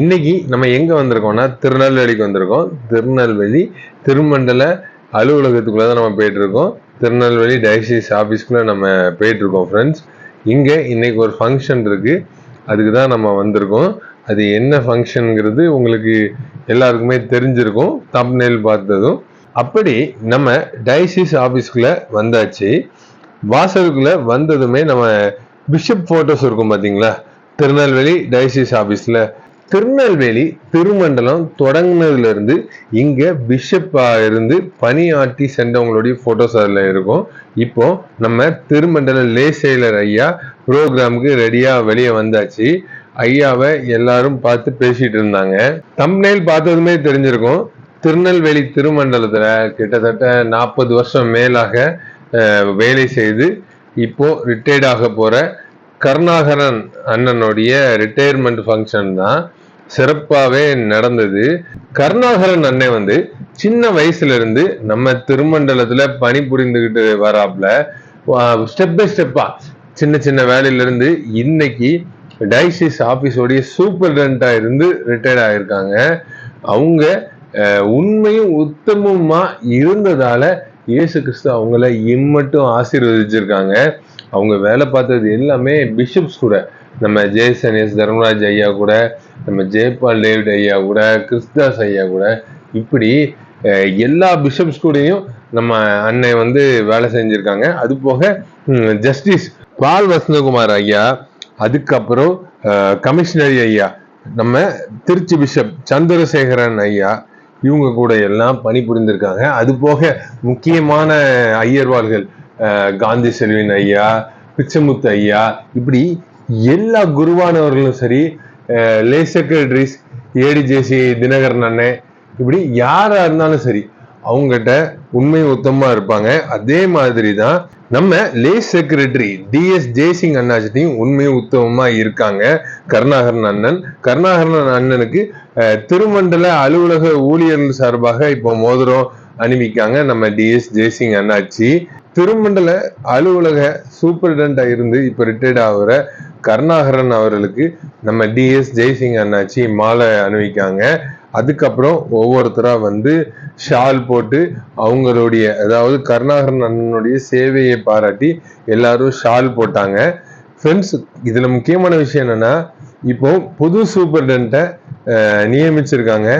இன்னைக்கு நம்ம எங்க வந்திருக்கோம்னா திருநெல்வேலிக்கு வந்திருக்கோம். திருநெல்வேலி திருமண்டல அலுவலகத்துக்குள்ள தான் நம்ம போயிட்டு இருக்கோம் திருநெல்வேலி டயசிஸ் ஆஃபீஸ்க்குள்ள நம்ம போயிட்டு இருக்கோம் ஃப்ரெண்ட்ஸ் இங்க இன்னைக்கு ஒரு ஃபங்க்ஷன் இருக்கு. அதுக்கு தான் நம்ம வந்திருக்கோம். அது என்ன ஃபங்க்ஷனுங்கிறது உங்களுக்கு எல்லாருக்குமே தெரிஞ்சிருக்கும் தம்ப்நெயில் பார்த்ததும். அப்படி நம்ம டயசிஸ் ஆஃபீஸ்க்குள்ள வந்தாச்சு. வாசலுக்குள்ள வந்ததுமே நம்ம பிஷப் போட்டோஸ் இருக்கும் பார்த்தீங்களா திருநெல்வேலி டயசிஸ் ஆஃபீஸில் திருநெல்வேலி திருமண்டலம் தொடங்கினதுலேருந்து இங்கே பிஷப்பாக இருந்து பணியாற்றி சென்றவங்களுடைய ஃபோட்டோஸ் அதில் இருக்கும். இப்போ நம்ம திருமண்டல லே ஐயா ப்ரோக்ராமுக்கு ரெடியாக வெளியே வந்தாச்சு. ஐயாவை எல்லாரும் பார்த்து பேசிட்டு இருந்தாங்க. தம்ப்நெயில் பார்த்ததுமே தெரிஞ்சிருக்கும். திருநெல்வேலி திருமண்டலத்தில் கிட்டத்தட்ட நாற்பது வருஷம் மேலாக வேலை செய்து இப்போ ரிட்டையர்ட் ஆக போகிற கருணாகரன் அண்ணனுடைய ரிட்டையர்மெண்ட் ஃபங்க்ஷன் தான். சிறப்பாகவே நடந்தது. கருணாகரன் அண்ணன் வந்து சின்ன வயசுல இருந்து நம்ம திருமண்டலத்துல பணிபுரிந்துகிட்டு வராப்ல. ஸ்டெப் பை ஸ்டெப்பா சின்ன சின்ன வேலையில இருந்து இன்னைக்கு டைசிஸ் ஆபீஸோடைய சூப்பர்டென்ட்டா இருந்து ரிட்டையர்ட் ஆயிருக்காங்க. அவங்க உண்மையும் உத்தமமா இருந்ததால இயேசு கிறிஸ்து அவங்கள இம்மட்டும் ஆசீர்வதிச்சிருக்காங்க. அவங்க வேலை பார்த்தது எல்லாமே பிஷப்ஸ் கூட. நம்ம ஜெயசன் எஸ் தர்மராஜ் ஐயா கூட நம்ம ஜெயபால் டேவிட் ஐயா கூட கிறிஸ்தாஸ் ஐயா கூட இப்படி எல்லா பிஷப்ஸ் கூடயும் நம்ம அன்னை வந்து வேலை செஞ்சிருக்காங்க. அது போக ஜஸ்டிஸ் பால் வசந்தகுமார் ஐயா அதுக்கப்புறம் கமிஷனரி ஐயா நம்ம திருச்சி பிஷப் சந்திரசேகரன் ஐயா இவங்க கூட எல்லாம் பணிபுரிந்திருக்காங்க. அது போக முக்கியமான ஐயர்வாள்கள் காந்தி செல்வின் ஐயா பிச்சமுத்து ஐயா இப்படி எல்லா குருவானவர்களும் சரி லே செக்ரட்டரிஸ் ஏடிஜேசி தினகரன் அண்ணன் இப்படி யாரா இருந்தாலும் சரி அவங்ககிட்ட உண்மை உத்தமா இருப்பாங்க. அதே மாதிரி தான் நம்ம lay secretary T S Jaisingh அண்ணாச்சிட்டையும் உண்மை உத்தமமா இருக்காங்க. கருணாகரன் அண்ணன். கருணாகரன் அண்ணனுக்கு திருமண்டல அலுவலக ஊழியர்கள் சார்பாக இப்போ மோதிரம் அனுப்பிக்காங்க நம்ம டிஎஸ் ஜெய்சிங் அண்ணாச்சி. திருமண்டல அலுவலக சூப்பரிண்டா இருந்து இப்போ ரிட்டையர்ட் ஆகுற கருணாகரன் அவர்களுக்கு நம்ம டிஎஸ் ஜெய்சிங் அண்ணாச்சி மாலை அணிவிக்காங்க. அதுக்கப்புறம் ஒவ்வொருத்தரா வந்து ஷால் போட்டு அவங்களுடைய அதாவது கருணாகரன் அண்ணனுடைய சேவையை பாராட்டி எல்லாரும் ஷால் போட்டாங்க. ஃப்ரெண்ட்ஸ் இதுல முக்கியமான விஷயம் என்னன்னா இப்போ புது சூப்பர்டென்ட்டை நியமிச்சிருக்காங்க.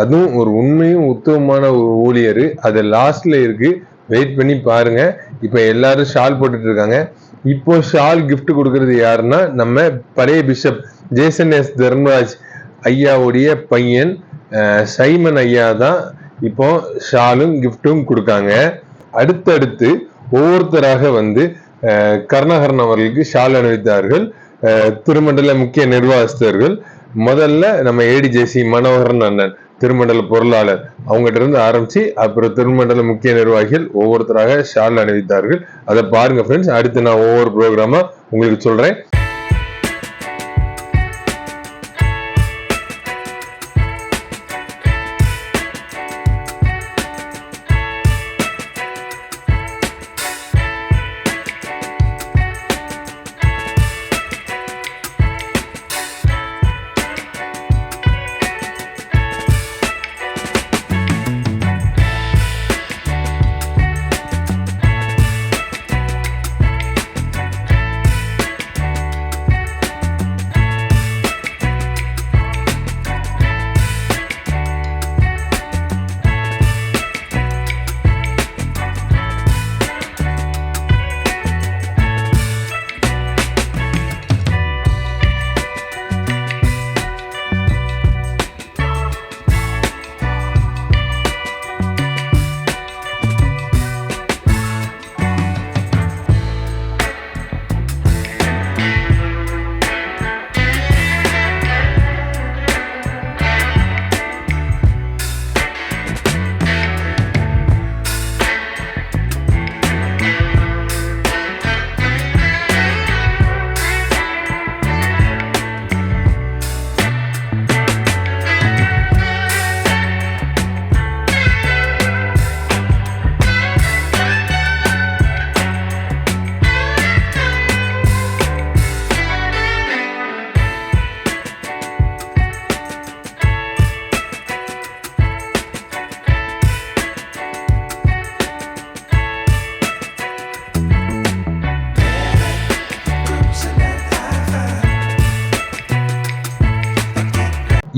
அதுவும் ஒரு உண்மையும் உத்தமமான ஒரு ஊழியர். அது லாஸ்ட்ல இருக்கு. வெயிட் பண்ணி பாருங்க. இப்போ எல்லாரும் ஷால் போட்டுட்டு இருக்காங்க. இப்போ ஷால் கிஃப்ட் கொடுக்கறது யாருன்னா நம்ம பழைய பிஷப் ஜேசன் எஸ் தர்மராஜ் ஐயாவுடைய பையன் சைமன் ஐயா தான் இப்போ ஷாலும் கிஃப்ட்டும் கொடுக்காங்க. அடுத்தடுத்து ஒவ்வொருத்தராக வந்து கருணாகரன் அவர்களுக்கு ஷால் அணிவித்தார்கள். திருமண்டல முக்கிய நிர்வாகஸ்தர்கள். முதல்ல நம்ம ஏடி ஜேசி மனோகரன் அண்ணன். திருமண்டல பொருளாளர் அவங்ககிட்ட இருந்து ஆரம்பிச்சு அப்புறம் திருமண்டல முக்கிய நிர்வாகிகள் ஒவ்வொருத்தராக ஷால் அணிவித்தார்கள். அதை பாருங்க ஃப்ரெண்ட்ஸ் அடுத்து நான் ஒவ்வொரு ப்ரோக்ராமா உங்களுக்கு சொல்றேன்.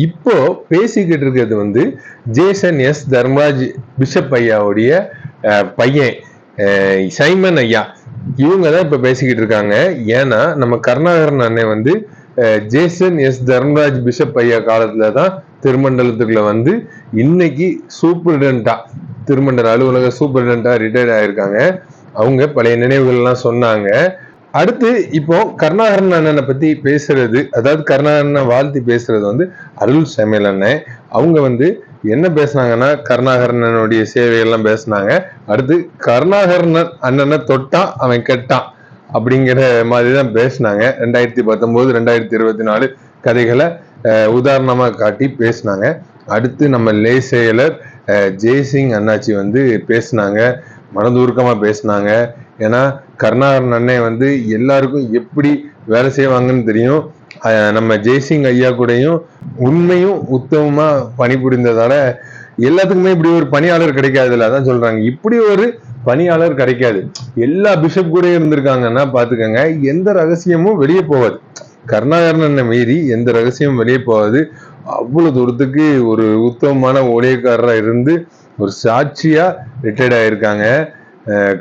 இப்போ பேசிக்கிட்டு இருக்கிறது வந்து ஜேசன் எஸ் தர்மராஜ் பிஷப் ஐயாவுடைய பையன் சைமன் ஐயா. இவங்க தான் இப்போ பேசிக்கிட்டு இருக்காங்க. ஏன்னா நம்ம கருணாகரன் அண்ணன் வந்து ஜேசன் எஸ் தர்மராஜ் பிஷப் ஐயா காலத்துல தான் திருமண்டலத்துக்குள்ள வந்து இன்னைக்கு சூப்பரிடண்டா திருமண்டல அலுவலக சூப்பரிடண்டா ரிட்டையர்ட் ஆயிருக்காங்க. அவங்க பழைய நினைவுகள்லாம் சொன்னாங்க. அடுத்து இப்போ கருணாகரன் அண்ணனை பத்தி பேசுறது அதாவது கருணாகரனை வாழ்த்தி பேசுறது வந்து அருள் சமையல் அண்ணன் அவங்க வந்து என்ன பேசுனாங்கன்னா கருணாகரன் சேவையெல்லாம் பேசினாங்க. அடுத்து கருணாகரன் அண்ணனை தொட்டான் அவன் கெட்டான் அப்படிங்கிற மாதிரி தான் பேசினாங்க. ரெண்டாயிரத்தி பத்தொன்பது ரெண்டாயிரத்தி இருபத்தி நாலு கதைகளை உதாரணமாக உதாரணமா காட்டி பேசினாங்க. அடுத்து நம்ம லே செயலர் ஜெய்சிங் அண்ணாச்சி வந்து பேசினாங்க. மனதுருக்கமா பேசினாங்க. ஏன்னா கருணாகரன் அண்ணன் வந்து எல்லாருக்கும் எப்படி வேலை செய்வாங்கன்னு தெரியும். நம்ம ஜெய்சிங் ஐயா கூடயும் உண்மையும் உத்தமமா பணிபுரிந்ததால எல்லாத்துக்குமே இப்படி ஒரு பணியாளர் கிடைக்காதுல்ல அதான் சொல்றாங்க. இப்படி ஒரு பணியாளர் கிடைக்காது. எல்லா பிஷப் கூட இருந்திருக்காங்கன்னா பாத்துக்கோங்க எந்த ரகசியமும் வெளியே போகாது. கருணாகரனை மீறி எந்த ரகசியமும் வெளியே போகாது. அவ்வளவு தூரத்துக்கு ஒரு உத்தமமான ஊழியக்காரரா இருந்து ஒரு சாட்சியா ரிட்டையர்ட் ஆயிருக்காங்க.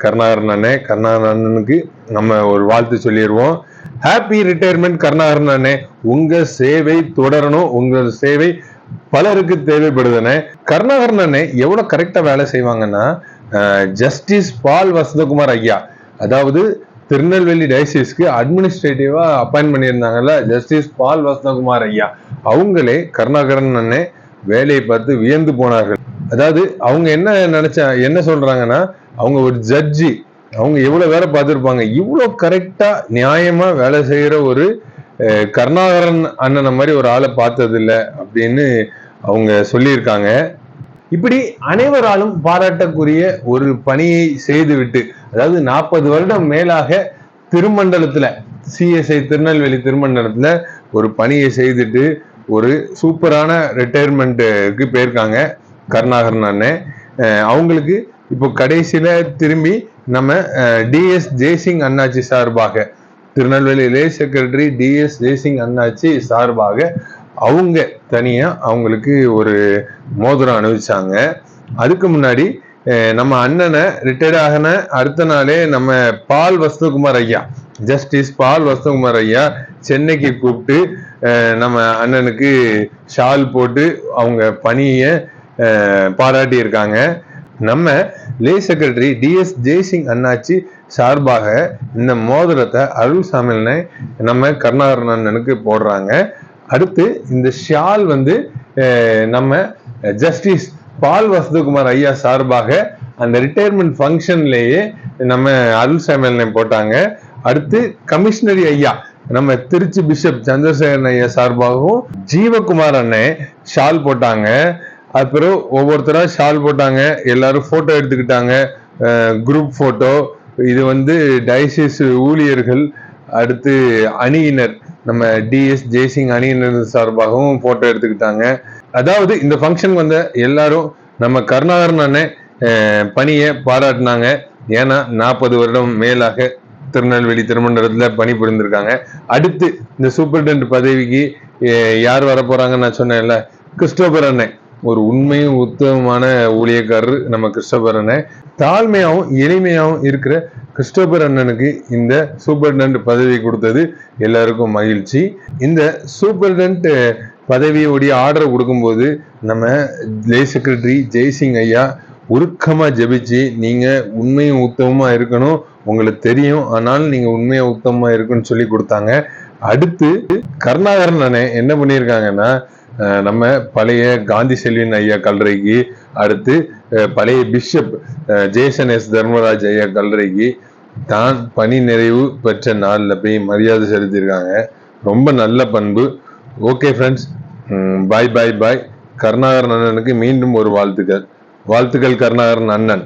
கருணாகரன் அண்ணே. கருணாகரன் அண்ணனுக்கு நம்ம ஒரு வாழ்த்து சொல்லிடுவோம் ஹாப்பி ரிட்டையர்மெண்ட் கருணாகரன் அண்ணே. உங்க சேவை தொடரணும். உங்கள் சேவை பலருக்கு தேவைப்படுதுன்னு. கருணாகரன் அண்ணே எவ்வளோ கரெக்டாக வேலை செய்வாங்கன்னா ஜஸ்டிஸ் பால் வசந்தகுமார் ஐயா. அதாவது திருநெல்வேலி டைசிஸ்க்கு அட்மினிஸ்ட்ரேட்டிவா அப்பாயின் பண்ணியிருந்தாங்கல்ல ஜஸ்டிஸ் பால் வசந்தகுமார் ஐயா. அவங்களே கருணாகரன் அண்ணே வேலையை பார்த்து வியந்து போனார்கள். அதாவது அவங்க என்ன நினைச்சா என்ன சொல்றாங்கன்னா அவங்க ஒரு ஜட்ஜி அவங்க எவ்வளவு வேலை பார்த்துருப்பாங்க? இவ்வளவு கரெக்டா நியாயமா வேலை செய்யற ஒரு கருணாகரன் அண்ணனை மாதிரி ஒரு ஆளை பார்த்ததில்ல அப்படின்னு அவங்க சொல்லியிருக்காங்க. இப்படி அனைவராலும் பாராட்டக்கூடிய ஒரு பணியை செய்துவிட்டு அதாவது நாற்பது வருடம் மேலாக திருமண்டலத்துல சிஎஸ்ஐ திருநெல்வேலி திருமண்டலத்துல ஒரு பணியை செய்துட்டு ஒரு சூப்பரான ரிட்டையர்மெண்ட்டுக்கு போயிருக்காங்க கருணாகரன் அண்ணன் அவங்களுக்கு இப்போ கடைசியில திரும்பி நம்ம டிஎஸ் ஜெய்சிங் அண்ணாச்சி சார்பாக Tirunelveli lay secretary T S Jaisingh அண்ணாச்சி சார்பாக அவங்க தனியா அவங்களுக்கு ஒரு மோதிரம் அணிவிச்சாங்க. அதுக்கு முன்னாடி நம்ம அண்ணனை ரிட்டையர்ட் ஆகின அடுத்த நாளே நம்ம பால் வசந்தகுமார் ஐயா ஜஸ்டிஸ் பால் வசந்தகுமார் ஐயா சென்னைக்கு கூப்பிட்டு நம்ம அண்ணனுக்கு ஷால் போட்டு அவங்க பணியை பாராட்டி இருக்காங்க நம்ம லே செக்ரட்டரி டிஎஸ் ஜெய்சிங் அண்ணாச்சி சார்பாக இந்த மோதிரத்தை அருள் சாமியல்னை நம்ம கருணாகரன் அண்ணனுக்கு போடுறாங்க. அடுத்து இந்த ஷால் வந்து நம்ம ஜஸ்டிஸ் பால் வசந்தகுமார் ஐயா சார்பாக அந்த ரிட்டையர்மெண்ட் ஃபங்க்ஷன்லேயே நம்ம அருள் சாமியல்னை போட்டாங்க. அடுத்து கமிஷனரி ஐயா நம்ம திருச்சி பிஷப் சந்திரசேகரன் ஐயா சார்பாகவும் ஜீவகுமார் அண்ணன் ஷால் போட்டாங்க. அதுக்கப்புறம் ஒவ்வொருத்தராக ஷால் போட்டாங்க எல்லாரும் ஃபோட்டோ எடுத்துக்கிட்டாங்க. குரூப் ஃபோட்டோ இது வந்து டைசிஸ் ஊழியர்கள் அடுத்து அணியினர். நம்ம டிஎஸ் ஜெய்சிங் அணியினர் சார்பாகவும் ஃபோட்டோ எடுத்துக்கிட்டாங்க. அதாவது இந்த ஃபங்க்ஷன் வந்த எல்லாரும் நம்ம கருணாகரன் அண்ணன் பணியை பாராட்டினாங்க. ஏன்னா நாற்பது வருடம் மேலாக திருநெல்வேலி திருமண்டலத்துல பணிபுரிந்திருக்காங்க. அடுத்து இந்த சூப்பரிண்டென்ட் பதவிக்கு யார் வர போறாங்கன்னு நான் சொன்னேன்ல கிறிஸ்டோபர் அண்ணன். ஒரு உண்மையும் உத்தமமான ஊழியக்காரர் நம்ம கிறிஸ்டபர் அண்ணன் தாழ்மையாகவும் எளிமையாகவும் இருக்கிற கிறிஸ்டோபர் அண்ணனுக்கு இந்த சூப்பர்டன்ட் பதவி கொடுத்தது எல்லாருக்கும் மகிழ்ச்சி. இந்த சூப்பரிண்டென்ட் பதவியோடைய ஆர்டர் கொடுக்கும்போது நம்ம ஜெய் செக்ரட்டரி ஜெய்சிங் ஐயா உருக்கமாக ஜெபிச்சு நீங்கள் உண்மையும் உத்தமமாக இருக்கணும். உங்களுக்கு தெரியும். ஆனால் நீங்கள் உண்மையாக உத்தமமாக இருக்குன்னு சொல்லி கொடுத்தாங்க. அடுத்து கருணாகரன் அண்ணன் என்ன பண்ணியிருக்காங்கன்னா நம்ம பழைய காந்தி செல்வின் ஐயா கல்லறைக்கு அடுத்து பழைய பிஷப் ஜேசன் எஸ். தர்மராஜ் ஐயா கல்லறைக்கு தான் பணி நிறைவு பெற்ற நாளில் போய் மரியாதை செலுத்தியிருக்காங்க. ரொம்ப நல்ல பண்பு. Okay friends bye bye bye Karunakaran அண்ணனுக்கு மீண்டும் ஒரு வாழ்த்துக்கள். வாழ்த்துக்கள் கருணாகரன் அண்ணன்.